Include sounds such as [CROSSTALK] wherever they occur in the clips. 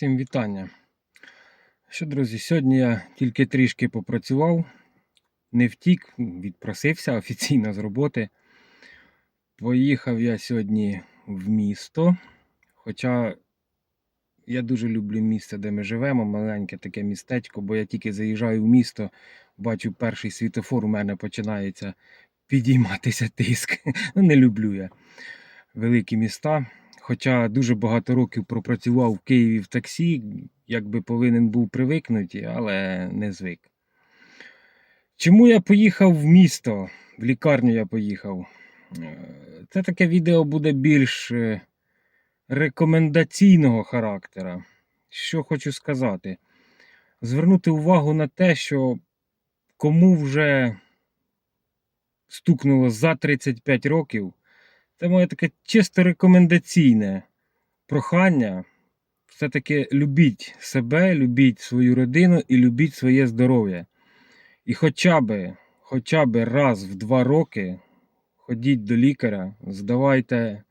Всім вітання. Що, друзі, сьогодні я тільки трішки попрацював, не втік, відпросився офіційно з роботи. Поїхав я сьогодні в місто. Хоча я дуже люблю місце, де ми живемо, маленьке таке містечко, бо я тільки заїжджаю в місто, бачу перший світофор, у мене починається підійматися тиск. [LAUGHS] Ну, не люблю я великі міста. Хоча дуже багато років пропрацював в Києві в таксі, якби повинен був привикнути, але не звик. Чому я поїхав в місто? В лікарню я поїхав. Е, Це таке відео буде більш е, рекомендаційного характера. Що хочу сказати? Звернути увагу на те, що кому вже стукнуло за 35 років, це моє таке чисто рекомендаційне прохання. Все-таки любіть себе, любіть свою родину і любіть своє здоров'я. І хоча би, хоча би раз в два роки ходіть до лікаря, здавайте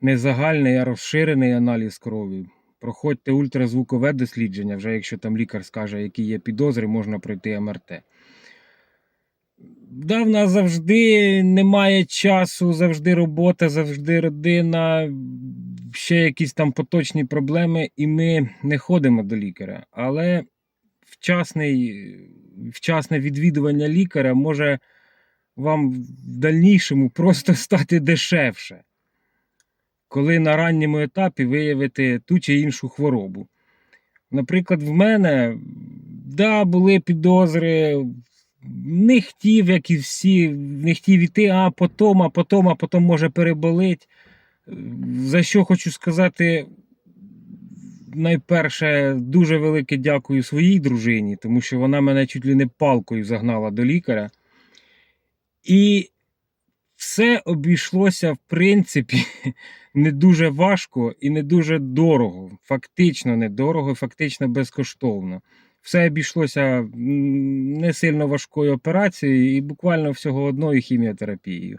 не загальний, а розширений аналіз крові. Проходьте ультразвукове дослідження, вже якщо там лікар скаже, які є підозри, можна пройти МРТ. Да, в нас завжди немає часу, завжди робота, завжди родина, ще якісь там поточні проблеми, і ми не ходимо до лікаря. Але вчасний, вчасне відвідування лікаря може вам в дальнішому просто стати дешевше, коли на ранньому етапі виявити ту чи іншу хворобу. Наприклад, в мене да, були підозри, не хотів, як і всі, не хотів іти, а потім, а потім, а потім може переболить. За що хочу сказати, найперше, дуже велике дякую своїй дружині, тому що вона мене чуть ли не палкою загнала до лікаря. І все обійшлося, в принципі, [LAUGHS] не дуже важко і не дуже дорого. Фактично недорого, фактично безкоштовно. Все обійшлося не сильно важкою операцією і буквально всього одною хіміотерапією.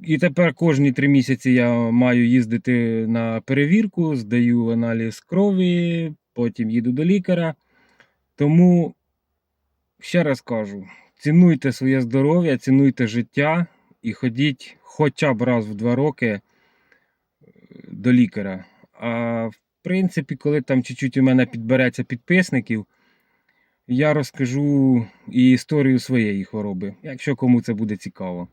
І тепер кожні три місяці я маю їздити на перевірку, здаю аналіз крові, потім їду до лікаря. Тому ще раз кажу: цінуйте своє здоров'я, цінуйте життя і ходіть хоча б раз в два роки е, до лікаря. А в принципі, коли там чуть-чуть у мене підбереться підписників, я розкажу і історію своєї хвороби, якщо кому це буде цікаво.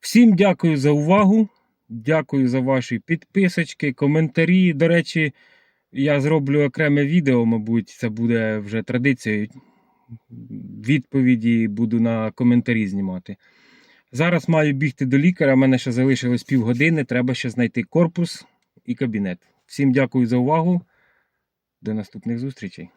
Всім дякую за увагу. Дякую за ваші підписочки, коментарі. До речі, я зроблю окреме відео, мабуть, це буде вже традицією. Відповіді буду на коментарі знімати. Зараз маю бігти до лікаря, у мене ще залишилось півгодини, треба ще знайти корпус і кабінет. Всім дякую за увагу. До наступних зустрічей.